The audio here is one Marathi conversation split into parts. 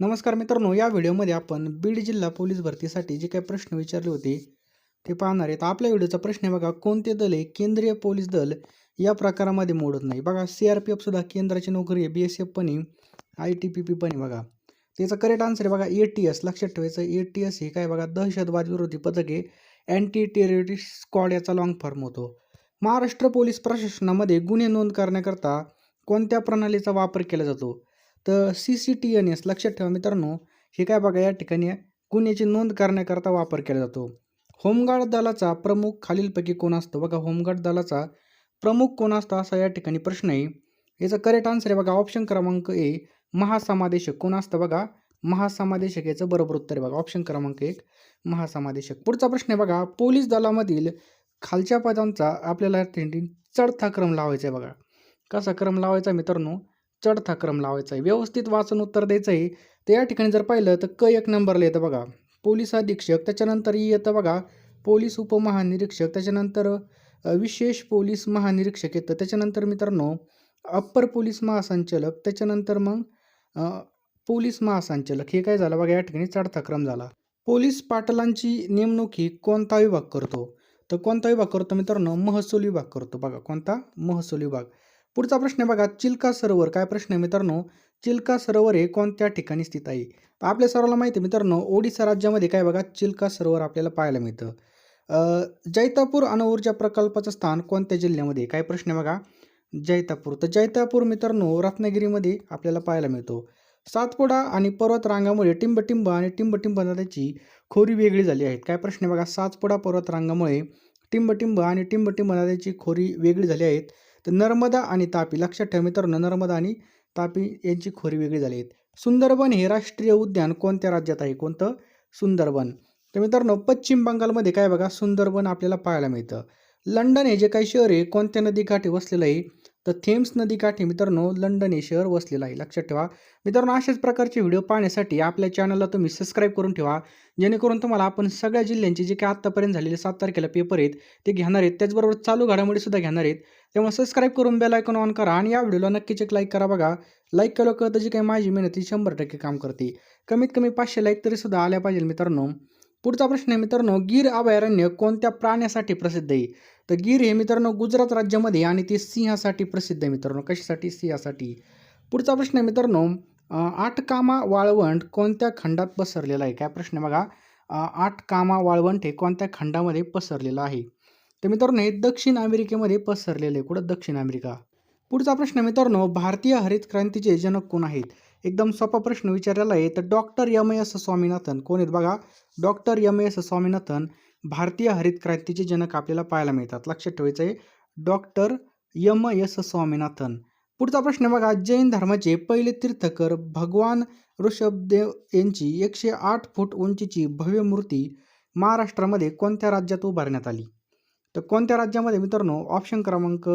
नमस्कार मित्रांनो या व्हिडिओमध्ये आपण बीड जिल्हा पोलीस भरतीसाठी जे काही प्रश्न विचारले होते ते पाहणार आहेत. आपल्या व्हिडिओचा प्रश्न आहे बघा कोणते दल आहे? केंद्रीय पोलीस दल या प्रकारामध्ये मोडत नाही. बघा सी आर पी एफ सुद्धा केंद्राची नोकरी आहे बी एस एफ पण आहे आय टी पी पी पण आहे बघा. त्याचा करेक्ट आन्सर आहे बघा ए टी एस लक्षात ठेवायचं ए टी एस हे काय बघा दहशतवाद विरोधी पथक आहे. अँटी टेररिस्ट स्क्वॉड याचा लॉंग फॉर्म होतो. महाराष्ट्र पोलीस प्रशासनामध्ये गुन्हे नोंद करण्याकरता कोणत्या प्रणालीचा वापर केला जातो? तर C C T N S लक्षात ठेवा मित्रांनो हे काय बघा या ठिकाणी गुन्ह्याची नोंद करण्याकरता वापर केला जातो. होमगार्ड दलाचा प्रमुख खालीलपैकी कोण असतो? बघा होमगार्ड दलाचा प्रमुख कोण असतो असा या ठिकाणी प्रश्न आहे. याचा करेक्ट आन्सर आहे बघा ऑप्शन क्रमांक ए महासमादेशक. कोण असतं बघा? महासमादेशक याचं बरोबर उत्तर आहे बघा ऑप्शन क्रमांक एक महासमादेशक. पुढचा प्रश्न आहे बघा पोलीस दलामधील खालच्या पदांचा आपल्याला चढता क्रम लावायचा आहे बघा. कसा क्रम लावायचा मित्रांनो? चढता क्रम लावायचा आहे. व्यवस्थित वाचून उत्तर द्यायचं आहे. तर या ठिकाणी जर पाहिलं तर क एक नंबरला येतं बघा. पोलीस अधीक्षक त्याच्यानंतर येतं बघा. पोलीस उपमहानिरीक्षक त्याच्यानंतर विशेष पोलीस महानिरीक्षक येतं. त्याच्यानंतर मित्रांनो अप्पर पोलीस महासंचालक त्याच्यानंतर मग पोलीस महासंचालक. हे काय झालं बघा या ठिकाणी चढता क्रम झाला. पोलीस पाटलांची नेमणूक ही कोणता विभाग करतो? तर कोणता विभाग करतो मित्रांनो? महसूल विभाग करतो बघा. कोणता? महसूल विभाग. पुढचा प्रश्न बघा चिल्का सरोवर. काय प्रश्न आहे मित्रांनो? चिल्का सरोवर हे कोणत्या ठिकाणी स्थित आहे? आपल्या सर्वांना माहिती आहे मित्रांनो ओडिसा राज्यामध्ये काय बघा चिल्का सरोवर आपल्याला पाहायला मिळतं. जैतापूर अणुऊर्जा प्रकल्पाचं स्थान कोणत्या जिल्ह्यामध्ये काय प्रश्न आहे बघा? जैतापूर. तर जैतापूर मित्रांनो रत्नागिरीमध्ये आपल्याला पाहायला मिळतो. सातपुडा आणि पर्वत रांगामुळे टिंबटिंब आणि टिंबटिंब नद्याची खोरी वेगळी झाली आहेत. काय प्रश्न आहे बघा? सातपुडा पर्वत रांगामुळे टिंबटिंब आणि टिंबटिंब नद्याची खोरी वेगळी झाली आहेत. तर नर्मदा आणि तापी लक्षात ठेवा मित्रांनो नर्मदा आणि तापी यांची खोरी वेगळी झाली आहेत. सुंदरबन हे राष्ट्रीय उद्यान कोणत्या राज्यात आहे? कोणतं? सुंदरबन. तर मित्रांनो पश्चिम बंगालमध्ये काय बघा? सुंदरबन आपल्याला पाहायला मिळतं. लंडन हे जे काही शहर आहे कोणत्या नदीकाठी वसलेलं आहे? तर थेम्स नदीकाठी मित्रांनो लंडन हे शहर वसलेलं आहे. लक्षात ठेवा. मित्रांनो अशाच प्रकारचे व्हिडिओ पाहण्यासाठी आपल्या चॅनलला तुम्ही सबस्क्राईब करून ठेवा. जेणेकरून तुम्हाला आपण सगळ्या जिल्ह्यांचे जे काही आत्तापर्यंत झालेले सात तारखेला पेपर आहेत ते घेणार आहेत. त्याचबरोबर चालू घडामोडी सुद्धा घेणार आहेत. त्यामुळे सबस्क्राईब करून बेल आयकॉन ऑन करा आणि या व्हिडिओला नक्कीच एक लाईक करा बघा. लाईक केलं कळतं जी काही माझी मेहनत ही शंभर टक्के काम करते. कमीत कमी पाचशे लाईक तरी सुद्धा आल्या पाहिजे मित्रांनो. पुढचा प्रश्न आहे मित्रांनो गीर अभयारण्य कोणत्या प्राण्यासाठी प्रसिद्ध आहे? तर गीर हे मित्रांनो गुजरात राज्यामध्ये आणि ते सिंहासाठी प्रसिद्ध आहे मित्रांनो. कशासाठी? सिंहासाठी. पुढचा प्रश्न आहे मित्रांनो अं, आठ कामा वाळवंट कोणत्या खंडात पसरलेला आहे? काय प्रश्न बघा. अं, आठ कामा वाळवंट हे कोणत्या खंडामध्ये पसरलेलं आहे? तर मित्रांनो हे दक्षिण अमेरिकेमध्ये पसरलेले आहे. कुठं? दक्षिण अमेरिका. पुढचा प्रश्न मित्रांनो भारतीय हरित क्रांतीचे जनक कोण आहेत? एकदम सोपा प्रश्न विचारलेला आहे. तर डॉक्टर यम एस स्वामीनाथन कोण आहेत बघा? डॉक्टर यम एस स्वामीनाथन भारतीय हरित क्रांतीचे जनक आपल्याला पाहायला मिळतात. लक्षात ठेवायचं आहे. Doctor M S Swaminathan. पुढचा प्रश्न बघा. जैन धर्माचे पहिले तीर्थकर भगवान ऋषभदेव यांची एकशे आठ फूट उंचीची भव्य मूर्ती महाराष्ट्रामध्ये कोणत्या राज्यात उभारण्यात आली? तर कोणत्या राज्यामध्ये मित्रांनो? ऑप्शन क्रमांक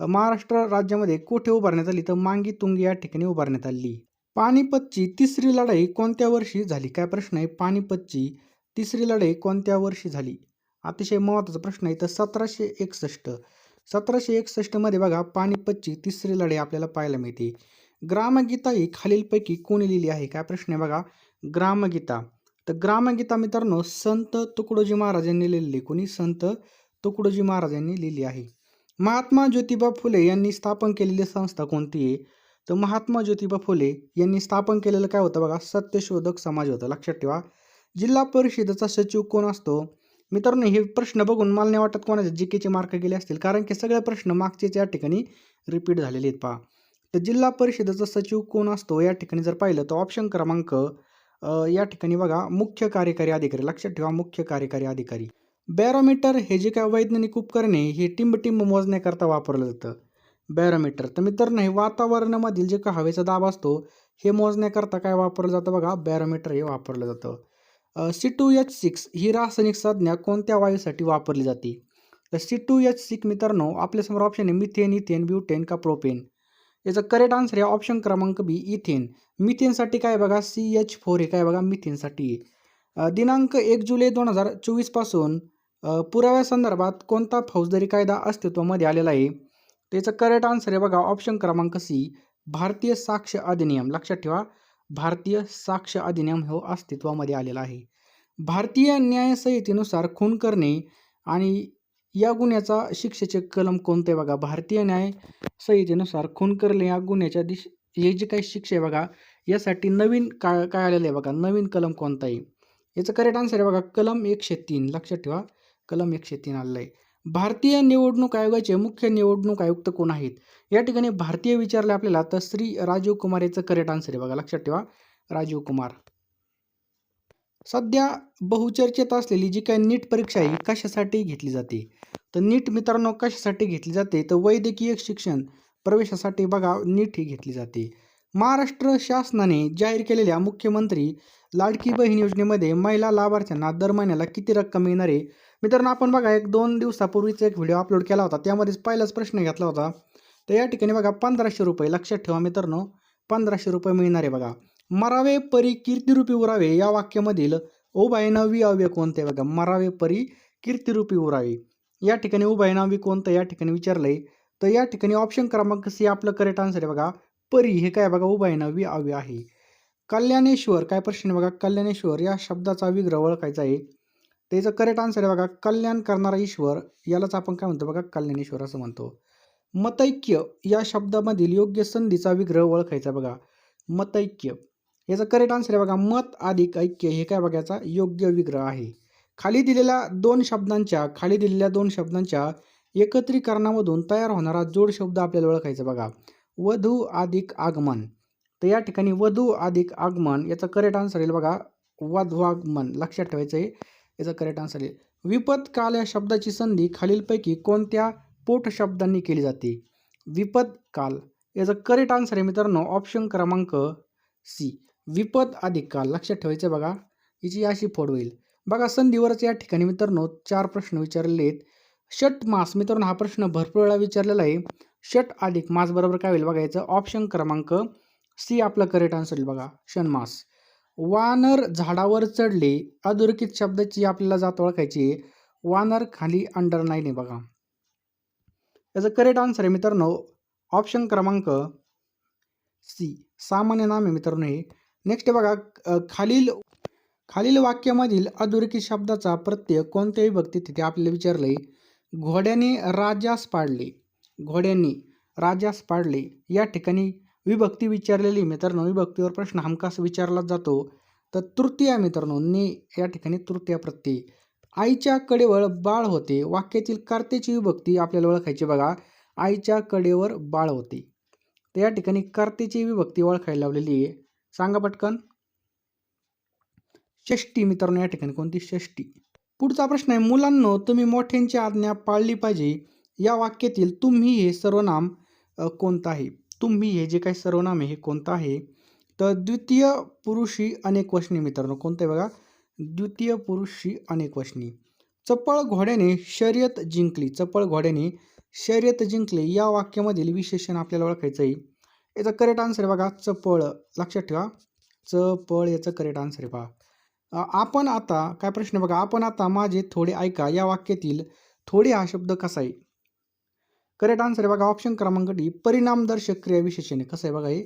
महाराष्ट्र राज्यामध्ये कुठे उभारण्यात आली? तर मांगी तुंगी या ठिकाणी उभारण्यात आली. पानिपतची तिसरी लढाई कोणत्या वर्षी झाली? काय प्रश्न आहे? पानिपतची तिसरी लढाई कोणत्या वर्षी झाली? अतिशय महत्त्वाचा प्रश्न आहे. तर सतराशे एकसष्ट. सतराशे एकसष्टमध्ये बघा पानिपतची तिसरी लढाई आपल्याला पाहायला मिळते. ग्रामगीता ही खालीलपैकी कोणी लिहिली आहे? काय प्रश्न आहे बघा? ग्रामगीता. तर ग्रामगीता मित्रांनो संत तुकडोजी महाराजांनी लिहिलेली कोणी? संत तुकडोजी महाराजांनी लिहिली आहे. महात्मा ज्योतिबा फुले यांनी स्थापन केलेली संस्था कोणती आहे? तर महात्मा ज्योतिबा फुले यांनी स्थापन केलेलं काय होतं बघा? सत्यशोधक समाज होतं. लक्षात ठेवा. जिल्हा परिषदेचा सचिव कोण असतो? मित्रांनो हे प्रश्न बघून मला नाही वाटत कोणाचे जी केचे मार्क गेले असतील. कारण की सगळे प्रश्न मागचेच या ठिकाणी रिपीट झालेले आहेत पहा. तर जिल्हा परिषदेचा सचिव कोण असतो? या ठिकाणी जर पाहिलं तर ऑप्शन क्रमांक या ठिकाणी बघा. मुख्य कार्यकारी अधिकारी. लक्षात ठेवा मुख्य कार्यकारी अधिकारी. बॅरोमीटर हे जे काय वैज्ञानिक उपकरणे हे टिंबटिंब मोजण्याकरता वापरलं जातं. बॅरोमीटर. तर मित्रांनो हे वातावरणामधील जे का हवेचा दाब असतो हे मोजण्याकरता काय वापरलं जातं बघा? बॅरोमीटर हे वापरलं जातं. सी टू एच सिक्स ही रासायनिक संज्ञा कोणत्या वायूसाठी वापरली जाते? तर सी टू एच सिक्स मित्रांनो आपल्यासमोर ऑप्शन आहे मिथेन इथेन ब्युटेन का प्रोपेन याचा करेक्ट आन्सर आहे ऑप्शन क्रमांक बी इथेन मिथेनसाठी काय बघा? सी एच फोर हे काय बघा? मिथेनसाठी दिनांक एक जुलै दोन हजार चोवीसपासून पुराव्यासंदर्भात कोणता फौजदारी कायदा अस्तित्वामध्ये आलेला आहे? त्याचं करेक्ट आन्सर आहे बघा ऑप्शन क्रमांक सी भारतीय साक्ष अधिनियम. लक्षात ठेवा भारतीय साक्ष अधिनियम हो अस्तित्वामध्ये आलेला आहे. भारतीय न्यायसंहितेनुसार खून करणे आणि या गुन्ह्याचा शिक्षेचे कलम कोणते बघा? भारतीय न्याय संहितेनुसार खून करणे या गुन्ह्याच्या दिश हे जे काही शिक्षा आहे बघा यासाठी नवीन काय काय आलेलं आहे बघा? नवीन कलम कोणता आहे? याचं करेक्ट आन्सर आहे बघा कलम एकशे तीन. लक्षात ठेवा कलम एकशे तीन आलेलं आहे. भारतीय निवडणूक आयोगाचे मुख्य निवडणूक आयुक्त कोण आहेत? या ठिकाणी भारतीय विचारले आपल्याला तर श्री राजीव कुमार याचं करेक्ट आन्सर आहे बघा लक्षात ठेवा. राजीव कुमार. सध्या बहुचर्चेत असलेली जी काही नीट परीक्षा आहे ही कशासाठी घेतली जाते? तर नीट मित्रांनो कशासाठी घेतली जाते? तर वैद्यकीय शिक्षण प्रवेशासाठी बघा नीट ही घेतली जाते. महाराष्ट्र शासनाने जाहीर केलेल्या मुख्यमंत्री लाडकी बहीण योजनेमध्ये महिला लाभार्थ्यांना दर महिन्याला किती रक्कम मिळणार आहे? मित्रांनो आपण बघा एक दोन दिवसापूर्वीचा एक व्हिडिओ अपलोड केला होता. त्यामध्येच पहिलाच प्रश्न घेतला होता. तर या ठिकाणी बघा पंधराशे रुपये लक्षात ठेवा मित्रांनो पंधराशे रुपये मिळणार आहे बघा. मरावे परी कीर्तिरूपी उरावे या वाक्यामधील उभयनवी अव्यय कोणते बघा? मरावे परी कीर्तिरूपी उरावे. या ठिकाणी उभयनावी कोणतं? या ठिकाणी विचारलंय. तर या ठिकाणी ऑप्शन क्रमांक सी आपलं करेक्ट आन्सर आहे बघा. परी हे काय बघा? उभयनवी अव्यय आहे. कल्याणेश्वर काय प्रश्न आहे बघा? कल्याणेश्वर या शब्दाचा विग्रह ओळखायचा आहे. त्याचं करेक्ट आन्सर आहे बघा कल्याण करणारा ईश्वर यालाच आपण काय म्हणतो बघा कल्याणेश्वर असं म्हणतो. मतैक्य या शब्दामधील योग्य संधीचा विग्रह ओळखायचा बघा. मतैक्य. याचा करेक्ट आन्सर आहे बघा मत अधिक ऐक्य हे काय बघायचा योग्य विग्रह आहे. खाली दिलेल्या दोन शब्दांच्या खाली दिलेल्या दोन शब्दांच्या एकत्रीकरणामधून तयार होणारा जोड शब्द आपल्याला ओळखायचा बघा. वधू अधिक आगमन. तर या ठिकाणी वधू अधिक आगमन याचा करेक्ट आन्सर येईल बघा वधवागमन. लक्षात ठेवायचं आहे याचा करेक्ट आन्सर येईल विपद काल या शब्दाची संधी खालीलपैकी कोणत्या पोट शब्दांनी केली जाते? विपद काल. याचा करेक्ट आन्सर आहे मित्रांनो ऑप्शन क्रमांक सी विपद अधिक काल. लक्षात ठेवायचं आहे बघा. हिची अशी फोड होईल. बघा संधीवरच या ठिकाणी मित्रांनो चार प्रश्न विचारलेले आहेत षट मास मित्रांनो हा प्रश्न भरपूर वेळा विचारलेला आहे. षट अधिक मास बरोबर काय होईल? बघायचं ऑप्शन क्रमांक सी आपला करेक्ट आन्सर येईल बघा. षणमास वानर झाडावर चढले अधोरेखित शब्दाची आपल्याला जात ओळखायची वानर खाली अंडर नाही आहे बघा. याचं करेक्ट आन्सर आहे मित्रांनो. ऑप्शन क्रमांक सी सामान्य नाम आहे मित्रांनो हे. नेक्स्ट बघा खालील खालील वाक्यामधील अधोरेखित शब्दाचा प्रत्यय कोणत्याही विभक्तीत तिथे आपल्याला विचारले घोड्याने राजास पाडले. घोड्यांनी राजास पाडले. या ठिकाणी विभक्ती विचारलेली मित्रांनो विभक्तीवर प्रश्न हमखास विचारला जातो. तर तृतीया मित्रांनो ने या ठिकाणी तृतीया प्रत्यय. आईच्या कडेवर बाळ होते. वाक्यातील कर्त्याची विभक्ती आपल्याला ओळखायची बघा. आईच्या कडेवर बाळ होते. तर या ठिकाणी कर्त्याची विभक्ती ओळखायला लावलेली आहे. सांगा पटकन. षष्टी मित्रांनो या ठिकाणी कोणती षष्टी पुढचा प्रश्न आहे मुलांनो तुम्ही मोठ्यांची आज्ञा पाळली पाहिजे. या वाक्यातील तुम्ही हे सर्वनाम कोणतं आहे? तुम्ही हे जे काही सर्वनाम आहे हे कोणतं आहे? तर द्वितीय पुरुषी अनेक वचनी मित्रांनो कोणतं आहे बघा? द्वितीय पुरुषी अनेक वचनी चपळ घोड्याने शर्यत जिंकली. चपळ घोड्याने शर्यत जिंकली. या वाक्यामधील विशेषण आपल्याला ओळखायचं आहे. याचा करेक्ट आन्सर आहे बघा चपळ. लक्षात ठेवा. चपळ याचं करेक्ट आन्सर आहे बघा. आपण आता काय प्रश्न आहे बघा? आपण आता माझे थोडे ऐका. या वाक्यातील थोडे हा शब्द कसा आहे? करेक्ट आन्सर आहे बघा ऑप्शन क्रमांक डी परिणामदर्शक क्रियाविशेषण. आहे कसं आहे बघा हे?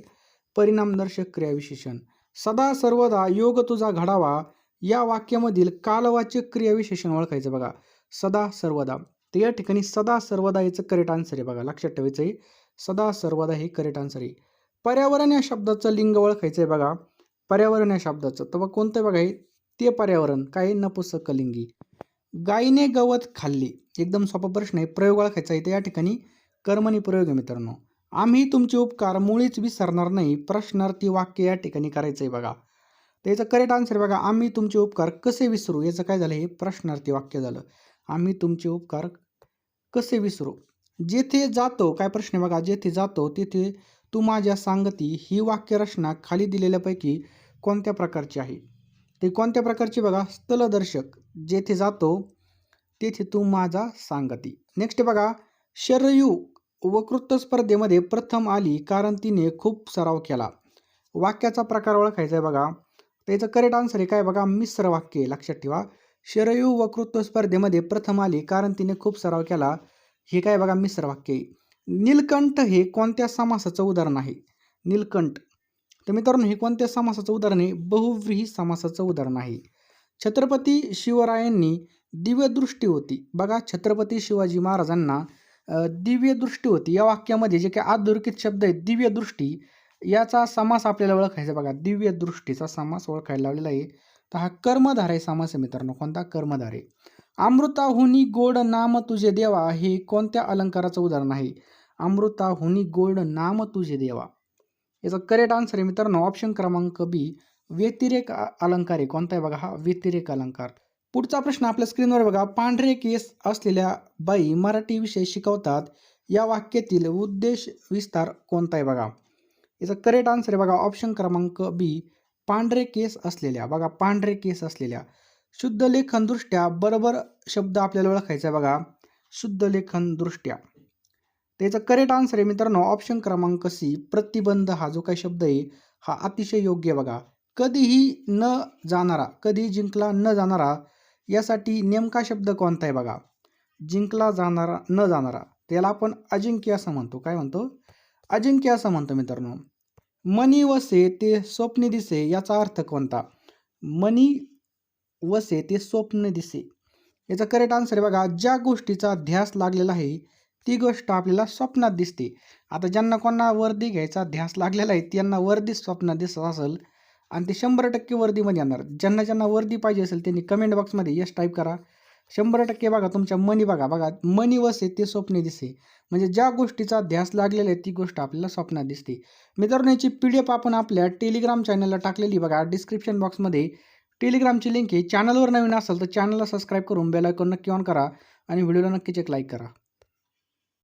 परिणामदर्शक क्रियाविशेषण. सदा सर्वदा योग तुझा घडावा या वाक्यामधील कालवाचक क्रियाविशेषण ओळखायचं बघा. सदा सर्वदा. तर या ठिकाणी सदा सर्वदा याचं करेक्ट आन्सर आहे बघा. लक्षात ठेवायचं आहे. सदा सर्वदा हे करेक्ट आन्सर आहे. पर्यावरण या शब्दाचं लिंग ओळखायचं आहे बघा. पर्यावरण या शब्दाचं. तर बघा कोणतं आहे बघा हे? ते पर्यावरण. काय नपुसकलिंगी. गायीने गवत खाल्ले. एकदम सोपा प्रश्न आहे. प्रयोग खायचा आहे तर या ठिकाणी कर्मणी प्रयोग आहे मित्रांनो. आम्ही तुमचे उपकार मुळीच विसरणार नाही. प्रश्नार्थी वाक्य या ठिकाणी करायचं आहे बघा. तर याचं करेक्ट आन्सर बघा. आम्ही तुमचे उपकार कसे विसरू? याचं काय झालं? हे प्रश्नार्थी वाक्य झालं. आम्ही तुमचे उपकार कसे विसरू? जेथे जातो काय प्रश्न बघा? जेथे जातो तेथे तू माझ्या सांगती ही वाक्यरचना खाली दिलेल्यापैकी कोणत्या प्रकारची आहे? ते कोणत्या प्रकारची बघा? स्थलदर्शक. जेथे जातो तेथे तू माझा सांगती. नेक्स्ट बघा शरयू वक्तृत्व स्पर्धेमध्ये प्रथम आली कारण तिने खूप सराव केला. वाक्याचा प्रकार ओळखायचा आहे बघा. त्याचं करेक्ट आन्सर आहे काय बघा? मिश्र वाक्य आहे, लक्षात ठेवा. शरयू वकृत्व स्पर्धेमध्ये प्रथम आली कारण तिने खूप सराव केला. हे काय बघा? मिश्र वाक्य आहे. नीलकंठ हे कोणत्या समासाचं उदाहरण आहे? नीलकंठ. तर मित्रांनो हे कोणत्या समासाचं उदाहरण आहे? बहुव्रीही समासाचं उदाहरण आहे. छत्रपती शिवरायांनी दिव्यदृष्टी होती. बघा छत्रपती शिवाजी महाराजांना दिव्यदृष्टी होती. या वाक्यामध्ये जे काही अधोरेखित शब्द आहेत दिव्यदृष्टी याचा समास आपल्याला ओळखायचा बघा. दिव्यदृष्टीचा समास ओळखायला लावलेला आहे. तर हा कर्मधारय समास आहे मित्रांनो. कोणता? कर्मधार. आहे अमृताहुनी गोड नाम तुझे देवा हे कोणत्या अलंकाराचं उदाहरण आहे? अमृताहुनी गोड नाम तुझे देवा. याचा करेक्ट आन्सर आहे मित्रांनो. ऑप्शन क्रमांक बी व्यतिरेक अलंकार आहे. कोणता आहे बघा हा? व्यतिरेक अलंकार. पुढचा प्रश्न आपल्या स्क्रीनवर बघा. पांढरे केस असलेल्या बाई मराठी विषय शिकवतात. या वाक्यातील उद्देश विस्तार कोणता आहे बघा? याचा करेक्ट आन्सर आहे बघा. ऑप्शन क्रमांक बी पांढरे केस असलेल्या. बघा पांढरे केस असलेल्या. शुद्ध लेखनदृष्ट्या बरोबर शब्द आपल्याला ओळखायचा आहे बघा. शुद्ध लेखन दृष्ट्या त्याचा करेक्ट आन्सर आहे मित्रांनो. ऑप्शन क्रमांक सी प्रतिबंध हा जो काही शब्द आहे हा अतिशय योग्य बघा. कधीही न जाणारा कधी जिंकला न जाणारा यासाठी नेमका शब्द कोणता आहे बघा? जिंकला जाणारा न जाणारा त्याला आपण अजिंक्य असं म्हणतो. काय म्हणतो? अजिंक्य असं म्हणतो मित्रांनो. मनी वसे ते स्वप्न दिसे याचा अर्थ कोणता? मनी वसे ते स्वप्न दिसे. याचा करेक्ट आन्सर आहे बघा ज्या गोष्टीचा ध्यास लागलेला आहे ती गोष्ट आपल्याला स्वप्नात दिसते. आता ज्यांना कोणा वर्दी घ्यायचा ध्यास लागलेला आहे त्यांना वर्दी स्वप्नात दिसत असेल आणि ते शंभर टक्के वर्दीमध्ये येणार. ज्यांना ज्यांना वर्दी पाहिजे असेल त्यांनी कमेंट बॉक्समध्ये यश टाईप करा. शंभर टक्के बघा तुमच्या मनी बघा बघा मनी वसे ते स्वप्ने दिसे म्हणजे ज्या गोष्टीचा ध्यास लागलेला आहे ती गोष्ट आपल्याला स्वप्नात दिसते. मित्रांनो याची पी डी एफ आपण आपल्या टेलिग्राम चॅनलला टाकलेली बघा. डिस्क्रिप्शन बॉक्समध्ये टेलिग्रामची लिंक आहे. चॅनलवर नवीन असेल तर चॅनलला सबस्क्राईब करून बेल आयकॉन नक्की ऑन करा आणि व्हिडिओला नक्कीच एक लाईक करा.